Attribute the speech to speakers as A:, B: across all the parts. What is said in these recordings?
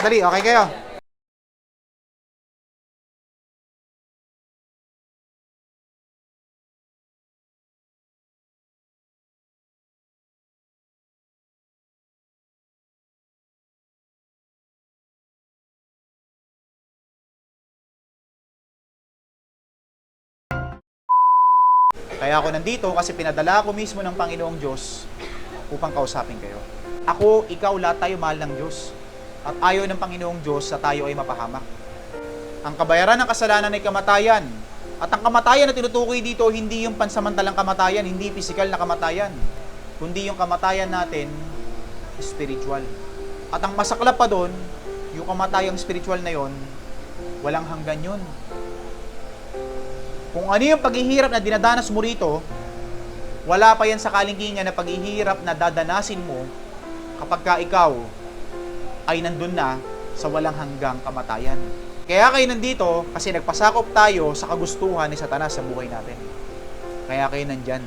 A: Dali, okay kayo? Kaya ako nandito kasi pinadala ako mismo ng Panginoong Diyos upang kausapin kayo. Ako, ikaw, lahat tayo mahal ng Diyos. At ayaw ng Panginoong Diyos sa tayo ay mapahamak. Ang kabayaran ng kasalanan ay kamatayan. At ang kamatayan na tinutukoy dito, hindi yung pansamantalang kamatayan, hindi physical na kamatayan, kundi yung kamatayan natin, spiritual. At ang masaklap pa doon, yung kamatayang spiritual na yon, walang hanggan yun. Kung ano yung paghihirap na dinadanas mo rito, wala pa yan sa kalingkingan na paghihirap na dadanasin mo kapag ka ikaw ay nandun na sa walang hanggang kamatayan. Kaya kayo nandito kasi nagpasakop tayo sa kagustuhan ni Satanas sa buhay natin. Kaya kayo nandyan.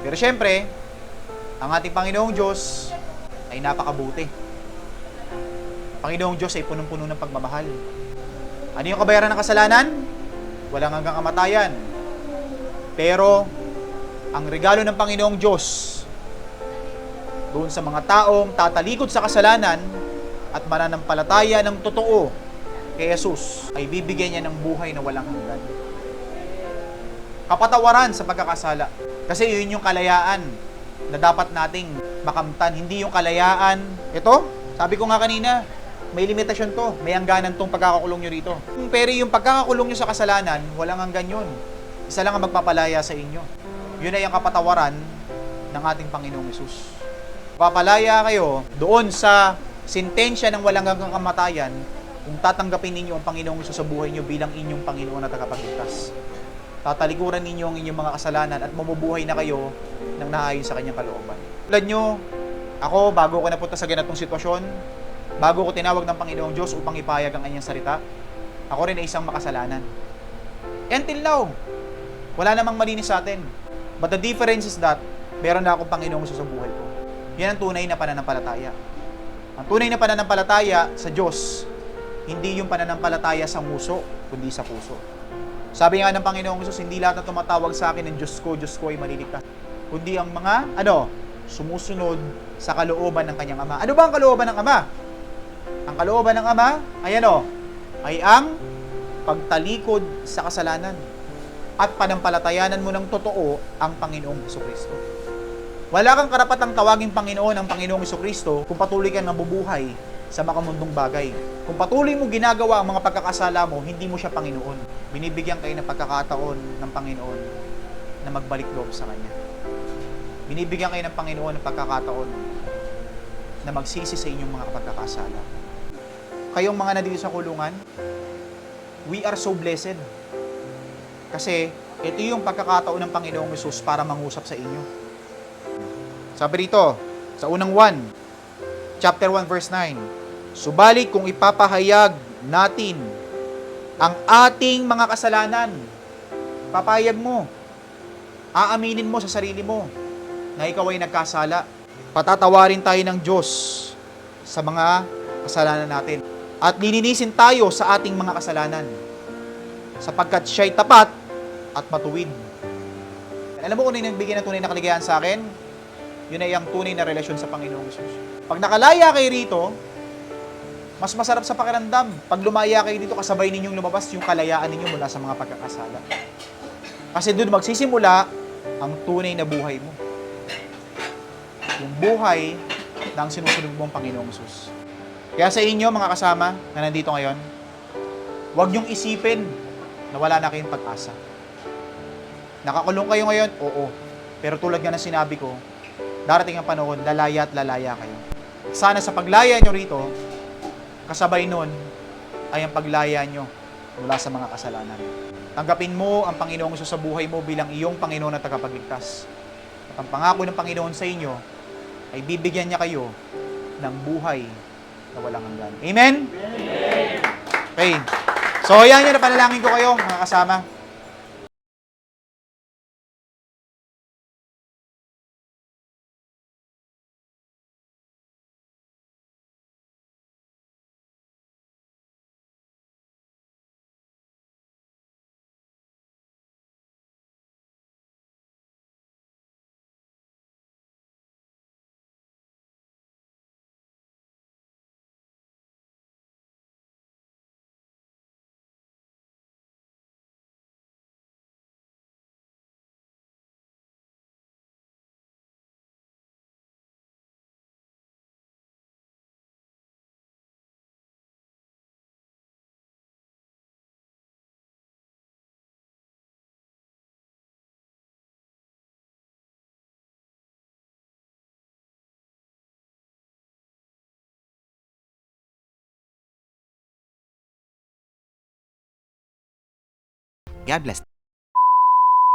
A: Pero syempre, ang ating Panginoong Diyos ay napakabuti. Panginoong Diyos ay punong-puno ng pagmamahal. Ano yung kabayaran ng kasalanan? Walang hanggang kamatayan. Pero, ang regalo ng Panginoong Diyos doon sa mga taong tatalikod sa kasalanan at mananampalataya ng totoo kay Jesus ay bibigyan niya ng buhay na walang hanggan. Kapatawaran sa pagkakasala. Kasi yun yung kalayaan na dapat nating makamtan. Hindi yung kalayaan. Ito, sabi ko nga kanina, may limitasyon to. May hangganan tong pagkakakulong nyo rito. Pero yung pagkakakulong nyo sa kasalanan, walang hanggan yun. Isa lang ang magpapalaya sa inyo. Yun ay ang kapatawaran ng ating Panginoong Yesus. Papalaya kayo doon sa sintensya ng walang hanggang kamatayan kung tatanggapin ninyo ang Panginoong Yesus sa buhay nyo bilang inyong Panginoon at tagapagligtas. Tatalikuran ninyo ang inyong mga kasalanan at mamubuhay na kayo ng naayon sa kanyang kalooban. Tulad nyo, ako, bago ko napunta sa ganitong sitwasyon, bago ko tinawag ng Panginoong Diyos upang ipayag ang kanyang salita, ako rin ay isang makasalanan. Until now, wala namang malinis sa atin. But the difference is that, meron na akong Panginoong sa buhay ko. Yan ang tunay na pananampalataya. Ang tunay na pananampalataya sa Diyos, hindi yung pananampalataya sa muso, kundi sa puso. Sabi nga ng Panginoong Diyos, hindi lahat na tumatawag sa akin ng Diyos ko, Diyos ko ay maliligtas. Kundi ang mga, ano, sumusunod sa kalooban ng kanyang Ama. Ano ba ang kalooban ng Ama? Ang kalooban ng Ama ay ano? Ay ang pagtalikod sa kasalanan at panampalatayanan mo ng totoo ang Panginoong Kristo. Wala kang karapatang tawaging Panginoon ang Panginoong Kristo kung patuloy kang nabubuhay sa makamundong bagay. Kung patuloy mo ginagawa ang mga pagkakasala mo, hindi mo siya Panginoon. Binibigyan kayo ng pagkakataon ng Panginoon na magbalik loob sa Kanya. Binibigyan kayo ng Panginoon ng pagkakataon na magsisi sa inyong mga pagkakasala. Kayong mga nandito sa kulungan, we are so blessed. Kasi ito yung pagkakataon ng Panginoong Yesus para mangusap sa inyo. Sabi rito, sa unang 1, chapter 1 verse 9, Subalit kung ipapahayag natin ang ating mga kasalanan, papayag mo, aaminin mo sa sarili mo na ikaw ay nagkasala. Patatawarin tayo ng Diyos sa mga kasalanan natin. At nininisin tayo sa ating mga kasalanan sapagkat siya'y tapat at matuwid. Alam mo kung ano yung nagbigay ng tunay na kaligayahan sa akin? Yun ay ang tunay na relasyon sa Panginoong Jesus. Pag nakalaya kayo rito, mas masarap sa pakiramdam. Pag lumaya kayo dito, kasabay ninyong lumabas yung kalayaan ninyo mula sa mga pagkakasala. Kasi doon magsisimula ang tunay na buhay mo. Yung buhay ng sinusunod mong Panginoong Jesus. Kaya sa inyo, mga kasama na nandito ngayon, huwag niyong isipin na wala na kayong pag-asa. Nakakulong kayo ngayon? Oo. Pero tulad nga ng sinabi ko, darating ang panahon, lalaya at lalaya kayo. Sana sa paglaya nyo rito, kasabay nun ay ang paglaya nyo mula sa mga kasalanan. Tanggapin mo ang Panginoong Isus sa buhay mo bilang iyong Panginoon at tagapagligtas. At ang pangako ng Panginoon sa inyo ay bibigyan niya kayo ng buhay na walang hanggan. Amen? Okay. So, yan yun na panalangin ko kayo, mga kasama.
B: God bless.